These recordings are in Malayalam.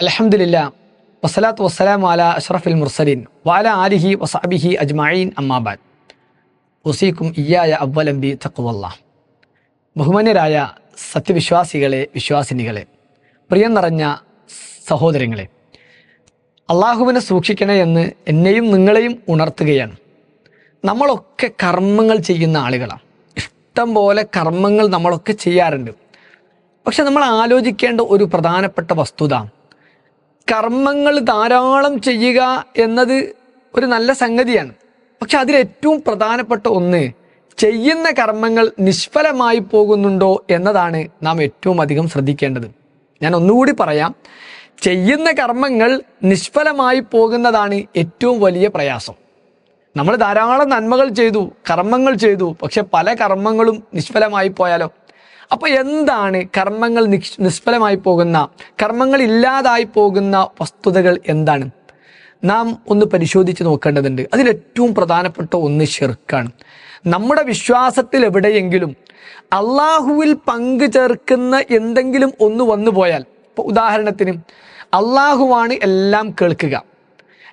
അലഹമില്ല വസ്സലാത്തു വസ്സലാം അല അഷ്റഫുൽ മുർസലിൻ വാല ആലിഹി വസാബിഹി അജ്മായിൻ അമ്മാബാദ് ഉസീക്കും ഇയായ അവലംബി തക്കുവല്ല ബഹുമാന്യരായ സത്യവിശ്വാസികളെ വിശ്വാസിനികളെ പ്രിയം നിറഞ്ഞ സഹോദരങ്ങളെ അള്ളാഹുവിനെ സൂക്ഷിക്കണേ എന്ന് എന്നെയും നിങ്ങളെയും ഉണർത്തുകയാണ്. നമ്മളൊക്കെ കർമ്മങ്ങൾ ചെയ്യുന്ന ആളുകളാണ്. ഇഷ്ടം പോലെ കർമ്മങ്ങൾ നമ്മളൊക്കെ ചെയ്യാറുണ്ട്. പക്ഷെ നമ്മൾ ആലോചിക്കേണ്ട ഒരു പ്രധാനപ്പെട്ട വസ്തുത കർമ്മങ്ങൾ ധാരാളം ചെയ്യുക എന്നത് ഒരു നല്ല സംഗതിയാണ്. പക്ഷെ അതിലേറ്റവും പ്രധാനപ്പെട്ട ഒന്ന് ചെയ്യുന്ന കർമ്മങ്ങൾ നിഷ്ഫലമായി പോകുന്നുണ്ടോ എന്നതാണ് നാം ഏറ്റവും അധികം ശ്രദ്ധിക്കേണ്ടത്. ഞാൻ ഒന്നുകൂടി പറയാം. ചെയ്യുന്ന കർമ്മങ്ങൾ നിഷ്ഫലമായി പോകുന്നതാണ് ഏറ്റവും വലിയ പ്രയാസം. നമ്മൾ ധാരാളം നന്മകൾ ചെയ്തു കർമ്മങ്ങൾ ചെയ്തു പക്ഷെ പല കർമ്മങ്ങളും നിഷ്ഫലമായി പോയാലോ? അപ്പോൾ എന്താണ് കർമ്മങ്ങൾ നിഷ് നിഷ്ഫലമായി പോകുന്ന കർമ്മങ്ങൾ ഇല്ലാതായി പോകുന്ന വസ്തുതകൾ എന്താണ്? നാം ഒന്ന് പരിശോധിച്ച് നോക്കേണ്ടതുണ്ട്. അതിലേറ്റവും പ്രധാനപ്പെട്ട ഒന്ന് ഷിർക്കാണ് നമ്മുടെ വിശ്വാസത്തിൽ എവിടെയെങ്കിലും അള്ളാഹുവിൽ പങ്കു ചേർക്കുന്ന എന്തെങ്കിലും ഒന്ന് വന്നു പോയാൽ ഇപ്പോൾ ഉദാഹരണത്തിന് അള്ളാഹുവാണ് എല്ലാം കേൾക്കുക.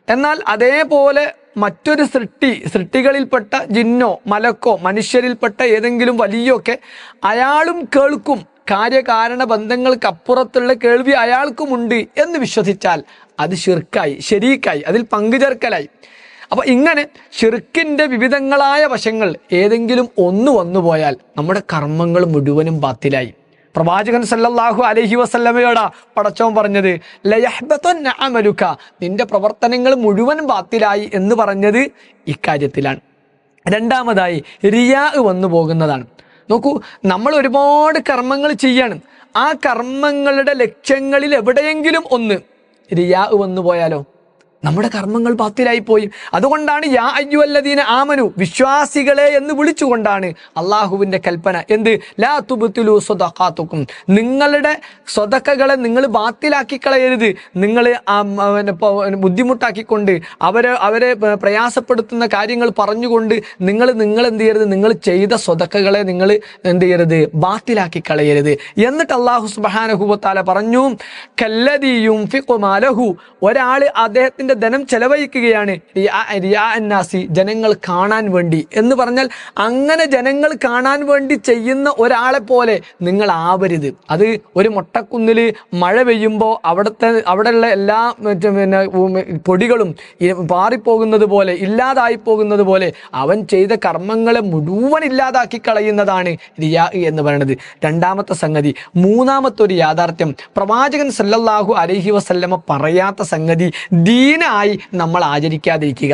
എന്നാൽ അതേപോലെ മറ്റൊരു സൃഷ്ടി സൃഷ്ടികളിൽപ്പെട്ട ജിന്നോ മലക്കോ മനുഷ്യരിൽപ്പെട്ട ഏതെങ്കിലും വലിയൊക്കെ അയാളും കേൾക്കും. കാര്യകാരണ ബന്ധങ്ങൾക്കപ്പുറത്തുള്ള കേൾവി അയാൾക്കുമുണ്ട് എന്ന് വിശ്വസിച്ചാൽ അത് ഷിർക്കായി ശരീക്കായി അതിൽ പങ്കുചേർക്കലായി. അപ്പൊ ഇങ്ങനെ ഷിർക്കിന്റെ വിവിധങ്ങളായ വശങ്ങൾ ഏതെങ്കിലും ഒന്ന് വന്നുപോയാൽ നമ്മുടെ കർമ്മങ്ങൾ മുഴുവനും ബാത്തിലായി. പ്രവാചകൻ സല്ലല്ലാഹു അലഹി വസല്ലമയോടാ പടച്ചോൻ പറഞ്ഞത് ലയഹ്ബത്തുന്ന അമലുക. നിന്റെ പ്രവർത്തനങ്ങൾ മുഴുവൻ ബാത്തിലായി എന്ന് പറഞ്ഞത് ഇക്കാര്യത്തിലാണ്. രണ്ടാമതായി റിയാ വന്നു പോകുന്നതാണ്. നോക്കൂ നമ്മൾ ഒരുപാട് കർമ്മങ്ങൾ ചെയ്യാണ്. ആ കർമ്മങ്ങളുടെ ലക്ഷ്യങ്ങളിൽ എവിടെയെങ്കിലും ഒന്ന് റിയാ വന്നു പോയാലോ? നമ്മുടെ കർമ്മങ്ങൾ ബാത്തിലായി പോയി അതുകൊണ്ടാണ് യാ അയ്യുവല്ലദീന ആമനു വിശ്വാസികളെ എന്ന് വിളിച്ചുകൊണ്ടാണ് അള്ളാഹുവിന്റെ കൽപ്പന. എന്ത്? ലാ തുബുത്തുലു സ്വതക്കാത്തുക്കും നിങ്ങളുടെ സ്വതക്കകളെ നിങ്ങൾ ബാത്തിലാക്കി കളയരുത് നിങ്ങൾ ബുദ്ധിമുട്ടാക്കിക്കൊണ്ട് അവരെ അവരെ പ്രയാസപ്പെടുത്തുന്ന കാര്യങ്ങൾ പറഞ്ഞുകൊണ്ട് നിങ്ങൾ നിങ്ങൾ എന്ത് ചെയ്യരുത്? നിങ്ങൾ ചെയ്ത സ്വതക്കകളെ നിങ്ങൾ എന്ത് ചെയ്യരുത്? ബാത്തിലാക്കി കളയരുത് എന്നിട്ട് അള്ളാഹു സുബാനഹുബത്താല പറഞ്ഞു കല്ലതിയും ഒരാൾ അദ്ദേഹത്തിന്റെ ധനം ചെലവഴിക്കുകയാണ് അന്നാസി ജനങ്ങൾ കാണാൻ വേണ്ടി. എന്ന് പറഞ്ഞാൽ അങ്ങനെ ജനങ്ങൾ കാണാൻ വേണ്ടി ചെയ്യുന്ന ഒരാളെ പോലെ നിങ്ങൾ ആവരുത്. അത് ഒരു മൊട്ടക്കുന്നിൽ മഴ പെയ്യുമ്പോൾ അവിടുത്തെ അവിടെയുള്ള എല്ലാ പിന്നെ പൊടികളും പാറിപ്പോകുന്നത് പോലെ ഇല്ലാതായി പോകുന്നത് പോലെ അവൻ ചെയ്ത കർമ്മങ്ങളെ മുഴുവൻ ഇല്ലാതാക്കി കളയുന്നതാണ് റിയാ എന്ന് പറയുന്നത് രണ്ടാമത്തെ സംഗതി മൂന്നാമത്തെ ഒരു യാഥാർത്ഥ്യം. പ്രവാചകൻ സല്ലല്ലാഹു അലഹി വസല്ലമ പറയാത്ത സംഗതി ദീനായി നമ്മൾ ആചരിക്കാതിരിക്കുക.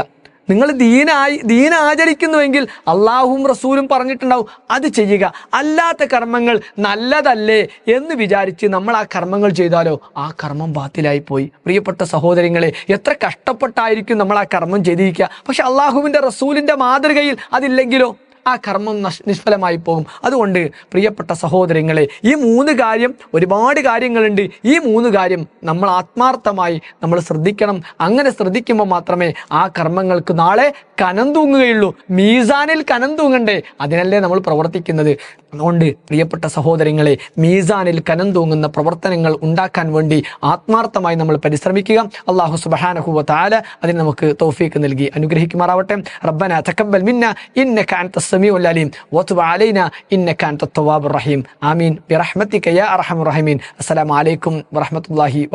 നിങ്ങൾ ദീനായി ദീന ആചരിക്കുന്നുവെങ്കിൽ അള്ളാഹും റസൂലും പറഞ്ഞിട്ടുണ്ടാവും അത് ചെയ്യുക. അല്ലാത്ത കർമ്മങ്ങൾ നല്ലതല്ലേ എന്ന് വിചാരിച്ച് നമ്മൾ ആ കർമ്മങ്ങൾ ചെയ്താലോ ആ കർമ്മം ബാത്തിലായി പോയി പ്രിയപ്പെട്ട സഹോദരങ്ങളെ എത്ര കഷ്ടപ്പെട്ടായിരിക്കും നമ്മൾ ആ കർമ്മം ചെയ്തിരിക്കുക. പക്ഷെ അള്ളാഹുവിന്റെ റസൂലിന്റെ മാതൃകയിൽ അതില്ലെങ്കിലോ? ആ കർമ്മം നഷ് നിഷ്ഫലമായി പോകും. അതുകൊണ്ട് പ്രിയപ്പെട്ട സഹോദരങ്ങളെ ഈ മൂന്ന് കാര്യം ഒരുപാട് കാര്യങ്ങളുണ്ട്. ഈ മൂന്ന് കാര്യം നമ്മൾ ആത്മാർത്ഥമായി നമ്മൾ ശ്രദ്ധിക്കണം. അങ്ങനെ ശ്രദ്ധിക്കുമ്പോൾ മാത്രമേ ആ കർമ്മങ്ങൾക്ക് നാളെ കനം തൂങ്ങുകയുള്ളൂ. മീസാനിൽ കനം തൂങ്ങണ്ടേ? അതിനല്ലേ നമ്മൾ പ്രവർത്തിക്കുന്നത്? അതുകൊണ്ട് പ്രിയപ്പെട്ട സഹോദരങ്ങളെ മീസാനിൽ കനം തൂങ്ങുന്ന പ്രവർത്തനങ്ങൾ ഉണ്ടാക്കാൻ വേണ്ടി ആത്മാർത്ഥമായി നമ്മൾ പരിശ്രമിക്കുക. അള്ളാഹു സുബഹാനഹുവ താല അതിന് നമുക്ക് തോഫീക്ക് നൽകി അനുഗ്രഹിക്കുമാറാവട്ടെ. റബ്ബന തക്കബൽ മിന്ന ഇന്ന കാൻത സമീഉൽ അലീം. വത്തു അലൈന ഇന്ന കാൻത തവാബുർ റഹീം. ആമീൻ. ബിറഹ്മതിക യാ അർഹമുർ റഹീമീൻ. അസ്സലാമു അലൈക്കും വറഹ്മത്തുള്ളാഹി